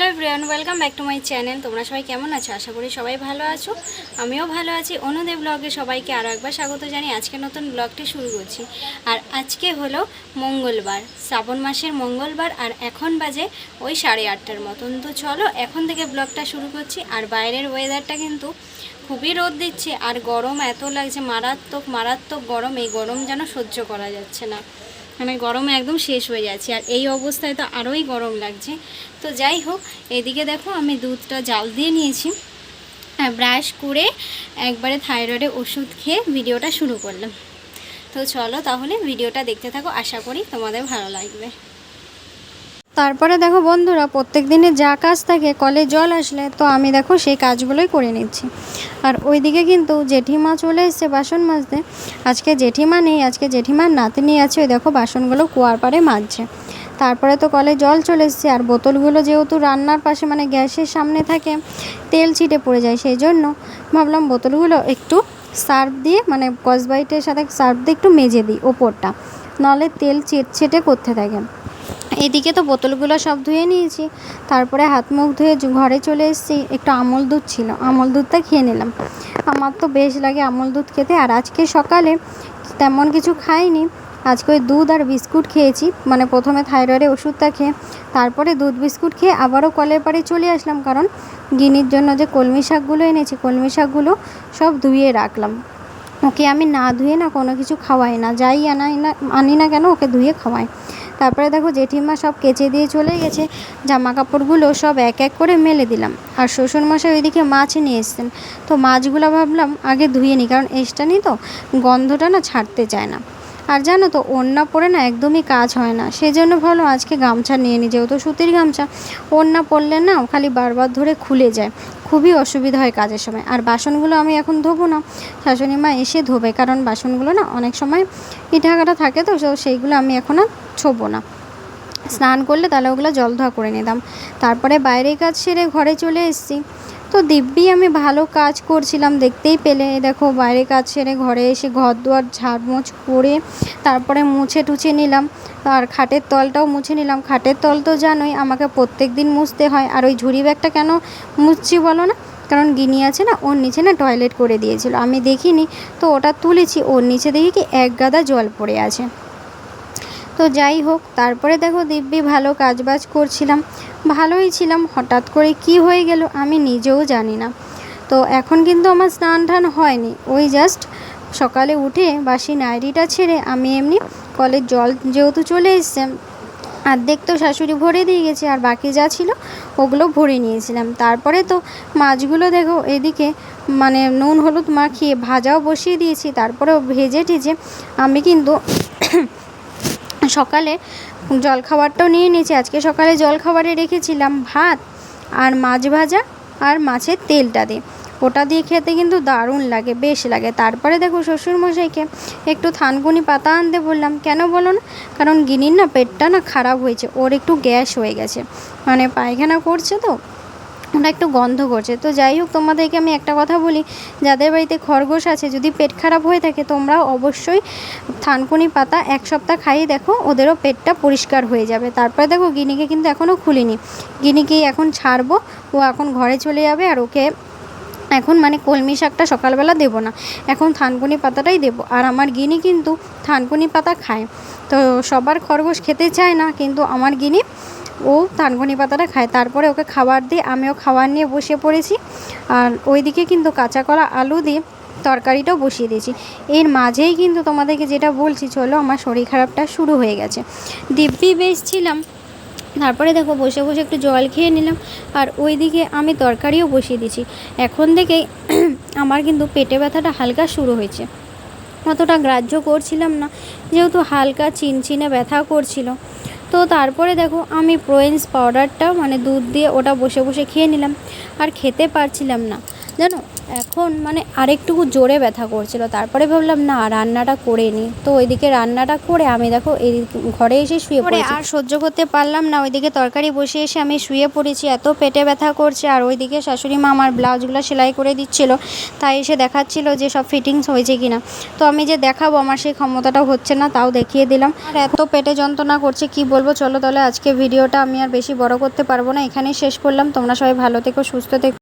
Hello everyone, welcome back to my channel. তোমরা সবাই কেমন আছো? আশা করি সবাই ভালো আছো। আমিও ভালো আছি। অনুদেব ব্লগে সবাইকে আরও একবার স্বাগত জানি আজকে নতুন ব্লগটি শুরু করছি। আর আজকে হলো মঙ্গলবার, শ্রাবণ মাসের মঙ্গলবার, আর এখন বাজে ওই সাড়ে আটটার মতন। তো চলো, এখন থেকে ব্লগটা শুরু করছি। আর বাইরের ওয়েদারটা কিন্তু খুবই রোদ দিচ্ছে। আর গরম এত লাগছে, মারাত্মক মারাত্মক গরম। এই গরম যেন সহ্য করা যাচ্ছে না। মানে গরম একদম শেষ হয়ে যাচ্ছে। আর এই অবস্থায় তো আরোই গরম লাগছে। তো যাই হোক, এদিকে দেখো আমি দুধটা জাল দিয়ে নিয়েছি। ব্রাশ করে একবারে থাইরয়েডে ওষুধ খেয়ে ভিডিওটা শুরু করলাম। তো চলো তাহলে ভিডিওটা দেখতে থাকো। আশা করি তোমাদের ভালো লাগবে। তারপরে দেখো বন্ধুরা, প্রত্যেক দিনে যা কাজ থাকে, কলে জল আসলে তো আমি দেখো সেই কাজগুলোই করে নিচ্ছি। আর ওইদিকে কিন্তু জেঠিমা চলে এসছে বাসন মাজতে। আজকে জেঠিমা নেই, আজকে জেঠিমার নাতনি আছে, ওই দেখো বাসনগুলো কুয়ার পাড়ে মাজছে। তারপরে তো কলে জল চলে এসছে, আর বোতলগুলো যেহেতু রান্নার পাশে মানে গ্যাসের সামনে থাকে, তেল ছিটে পড়ে যায় সেই জন্য ভাবলাম বোতলগুলো একটু সার্ফ দিয়ে মানে কসবাইটের সাথে সার্ফ দিয়ে একটু মেজে দিই ওপরটা। নাহলে তেল ছিটছে করতে থাকে। এদিকে তো বোতলগুলো সব ধুয়ে নিয়েছি। তারপরে হাত মুখ ধুয়ে ঘরে চলে এসেছি। একটু আমল দুধ ছিল। আমল দুধটা খেয়ে নিলাম। আমার তো বেশ লাগে আমল দুধ খেতে। আর আজকে সকালে তেমন কিছু খাইনি। আজকে ওই দুধ আর বিস্কুট খেয়েছি। মানে প্রথমে থাইরয়েডের ওষুধটা খেয়ে, তারপরে দুধ বিস্কুট খেয়ে আবারও কলের পাড়ে চলে আসলাম। কারণ গিনির জন্য যে কলমি শাকগুলো এনেছি, কলমি শাকগুলো সব ধুয়ে রাখলাম। ওকে আমি না ধুয়ে না কোনো কিছু খাওয়াই না। যাই আনাই না, আনি না কেন, ওকে ধুয়ে খাওয়াই। তারপরে দেখো জেঠিমা সব কেচে দিয়ে চলে গেছে জামা কাপড়গুলো সব এক এক করে মেলে দিলাম। আর শ্বশুরমশাই ওইদিকে মাছ নিয়ে এসছেন। তো মাছগুলো ভাবলাম আগে ধুয়ে নিই কারণ এসটা নিই তো গন্ধটা না ছাড়তে চায় না। আর জানো তো, ওড়না পরে না একদমই কাজ হয় না। সেই জন্য ভাবলাম আজকে গামছা নিয়ে নিই যেহেতু সুতির গামছা। ওড়না পরলে না খালি বারবার ধরে খুলে যায়। খুবই অসুবিধা হয় কাজের সময়। আর বাসনগুলো আমি এখন ধোবো না। শাশুড়ি মা এসে ধোবে, কারণ বাসনগুলো না অনেক সময় ইটাঘাটা থাকে তো তো সেইগুলো আমি এখন আর ছোবো না। স্নান করলে তাহলে ওগুলো জল ধোয়া করে নিতাম। তারপরে বাইরে কাজ সেরে ঘরে চলে এসেছি। তো দিব্যি, আমি ভালো কাজ করছিলাম, দেখতেই পেলে। দেখো, বাইরে কাজ সেরে ঘরে এসে ঘর দুয়ার ঝাড়মোছ করে তারপরে মুছে টুছে নিলাম। আর খাটের তলটাও মুছে নিলাম। খাটের তল তো জানোই, আমাকে প্রত্যেক দিন মুছতে হয়। আর ওই ঝুড়ি ব্যাগটা কেন মুছছি বলো না? কারণ গিনি আছে না, ওর নিচে না টয়লেট করে দিয়েছিল। আমি দেখিনি, তো ওটা তুলেছি। ওর নিচে দেখি কি এক গাদা জল পড়ে আছে। তো যাই হোক, তারপরে দেখো দিব্যি ভালো কাজবাজ করছিলাম। ভালোই ছিলাম, হঠাৎ করে কি হয়ে গেল আমি নিজেও জানি না। তো এখন কিন্তু আমার স্নান টান হয়নি। ওই জাস্ট সকালে উঠে বাসি নাইটিটা ছেড়ে আমি এমনি কলের জল যেহেতু চলে এসছে, অর্ধেক তো শাশুড়ি ভরে দিয়ে গেছে, আর বাকি যা ছিল ওগুলো ভরে নিয়েছিলাম। তারপরে তো মাছগুলো দেখো এদিকে মানে নুন, হলুদ মাখিয়ে ভাজাও বসিয়ে দিয়েছি, তারপরেও ভেজে টেজে আমি কিন্তু সকালে জলখাবারটাও নিয়ে নিয়েছি। আজকে সকালে জলখাবারে রেখেছিলাম ভাত আর মাছ ভাজা আর মাছের তেলটা দিয়ে। ওটা দিয়ে খেতে কিন্তু দারুণ লাগে, বেশ লাগে। তারপরে দেখো শ্বশুরমশাইকে একটু থানকুনি পাতা আনতে বললাম। কেন বলো না? কারণ গিনির না পেটটা না খারাপ হয়েছে, ওর একটু গ্যাস হয়ে গেছে। মানে পায়খানা করছে তো ওটা একটু গন্ধ করছে। তো যাই হোক, তোমাদেরকে আমি একটা কথা বলি, যাদের বাড়িতে খরগোশ আছে, যদি পেট খারাপ হয়ে থাকে, তোমরা অবশ্যই থানকুনি পাতা এক সপ্তাহ খাইয়ে দেখো, ওদেরও পেটটা পরিষ্কার হয়ে যাবে। তারপরে দেখো, গিনিকে কিন্তু এখনও খুলিনি। গিনিকে এখন ছাড়বো, ও এখন ঘরে চলে যাবে, আর ওকে এখন মানে কলমি শাকটা সকালবেলা দেবো না। এখন থানকুনি পাতাটাই দেবো। আর আমার গিনি কিন্তু থানকুনি পাতা খায়। তো সবার খরগোশ খেতে চায় না, কিন্তু আমার গিনি ও থানকুনি পাতাটা খায়। তারপরে ওকে খাবার দিয়ে আমিও খাবার নিয়ে বসে পড়েছি। আর ওইদিকে কিন্তু কাঁচা কলা আলু দিয়ে তরকারিটাও বসিয়ে দিয়েছি। এর মাঝেই কিন্তু তোমাদেরকে যেটা বলছি, চলো আমার শরীর খারাপটা শুরু হয়ে গেছে। দিব্যি বেশ ছিলাম। তারপরে দেখো বসে বসে একটু জল খেয়ে নিলাম। আর ওইদিকে আমি তরকারিও বসিয়ে দিয়েছি। এখন থেকেই আমার কিন্তু পেটে ব্যথাটা হালকা শুরু হয়েছে। অতটা গ্রাহ্য করছিলাম না। যেহেতু হালকা চিনচিনে ব্যথা করছিল। তো তারপরে দেখো আমি প্রোয়েন্স পাউডারটা মানে দুধ দিয়ে ওটা বসে বসে খেয়ে নিলাম। আর খেতে পারছিলাম না। জানো এখন মানে আরেকটুকু জোরে ব্যথা করছিল তারপরে ভাবলাম না রান্নাটা করে নিই তো ওইদিকে রান্নাটা করে আমি দেখো এই ঘরে এসে শুয়ে পড়ে আর সহ্য করতে পারলাম না ওইদিকে তরকারি বসে এসে আমি শুয়ে পড়েছি এত পেটে ব্যথা করছে। আর ওইদিকে শাশুড়ি মা আমার ব্লাউজগুলো সেলাই করে দিচ্ছিল তাই এসে দেখাচ্ছিল যে সব ফিটিংস হয়েছে কিনা। তো আমি যে দেখাবো আমার সেই ক্ষমতাটাও হচ্ছে না তাও দেখিয়ে দিলাম। আর এত পেটে যন্ত্রণা করছে কি বলব? চলো তাহলে আজকে ভিডিওটা আমি আর বেশি বড় করতে পারব না এখানেই শেষ করলাম। তোমরা সবাই ভালো থেকো সুস্থ থেকো।